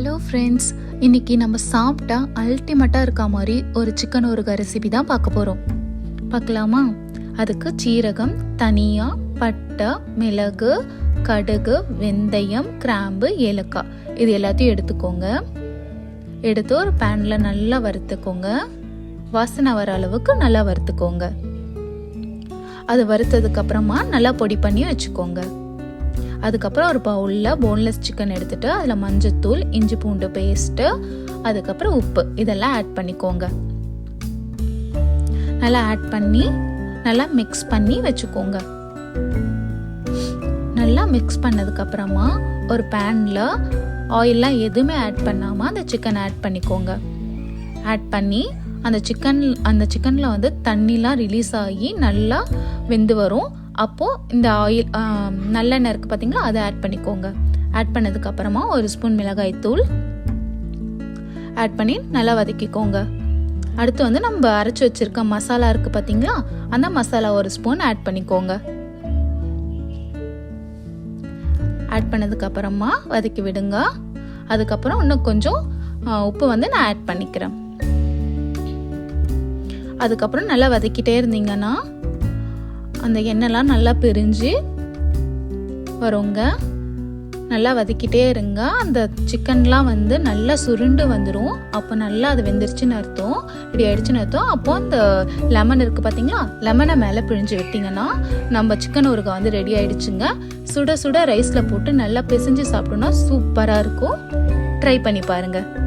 Hello friends இன்னைக்கு நம்ம சாப்பிட்டா அல்டிமேட்டாக இருக்க மாதிரி ஒரு சிக்கன் ஊறுகாய் ரெசிபி தான் பார்க்க போகிறோம் பார்க்கலாமா? அதுக்கு சீரகம் தனியாக பட்டை மிளகு கடுகு வெந்தயம் கிராம்பு ஏலக்காய். இது எல்லாத்தையும் எடுத்துக்கோங்க. எடுத்து ஒரு பேனில் நல்லா வறுத்துக்கோங்க. வாசனை வர அளவுக்கு நல்லா வறுத்துக்கோங்க. அது வறுத்ததுக்கப்புறமா நல்லா பொடி பண்ணி வச்சுக்கோங்க. அதுக்கப்புறம் ஒரு பவுலில் போன்லெஸ் சிக்கன் எடுத்துட்டு அதில் மஞ்சத்தூள் இஞ்சி பூண்டு பேஸ்ட்டு அதுக்கப்புறம் உப்பு. இதெல்லாம் ஆட் பண்ணிக்கோங்க. நல்லா ஆட் பண்ணி நல்லா மிக்ஸ் பண்ணி வச்சுக்கோங்க. நல்லா மிக்ஸ் பண்ணதுக்கப்புறமா ஒரு பேனில் ஆயிலெலாம் எதுவுமே ஆட் பண்ணாமல் அந்த சிக்கன் ஆட் பண்ணிக்கோங்க. ஆட் பண்ணி அந்த சிக்கன் அந்த சிக்கனில் வந்து தண்ணிலாம் ரிலீஸ் ஆகி நல்லா வெந்து வரும். அப்போது இந்த ஆயில் நல்லெண்ணெய் இருக்குது பார்த்தீங்களா அதை ஆட் பண்ணிக்கோங்க. ஆட் பண்ணதுக்கப்புறமா ஒரு ஸ்பூன் மிளகாய் தூள். ஆட் பண்ணி நல்லா வதக்கிக்கோங்க. அடுத்து வந்து நம்ம அரைச்சி வச்சுருக்க மசாலா இருக்குது பார்த்தீங்களா அந்த மசாலா ஒரு ஸ்பூன் ஆட் பண்ணிக்கோங்க. ஆட் பண்ணதுக்கப்புறமா வதக்கி விடுங்க. அதுக்கப்புறம் இன்னும் கொஞ்சம் உப்பு வந்து நான் ஆட் பண்ணிக்கிறேன். அதுக்கப்புறம் நல்லா வதக்கிட்டே இருந்தீங்கன்னா அந்த எண்ணெய்லாம் நல்லா பிரிஞ்சு வருங்க. நல்லா வதக்கிட்டே இருங்க. அந்த சிக்கன்லாம் வந்து நல்லா சுருண்டு வந்துடும் அப்போ நல்லா அது வெந்துருச்சுன்னு அர்த்தம். இப்படி ஆயிடுச்சுன்னு அர்த்தம். அப்போ அந்த லெமன் இருக்குது பார்த்தீங்களா லெமனை மேலே பிழிஞ்சு விட்டிங்கன்னா நம்ம சிக்கன் ஊறுகாய் வந்து ரெடி ஆயிடுச்சுங்க. சுட சுட ரைஸில் போட்டு நல்லா பிசைஞ்சு சாப்பிட்டோன்னா சூப்பராக இருக்கும். ட்ரை பண்ணி பாருங்கள்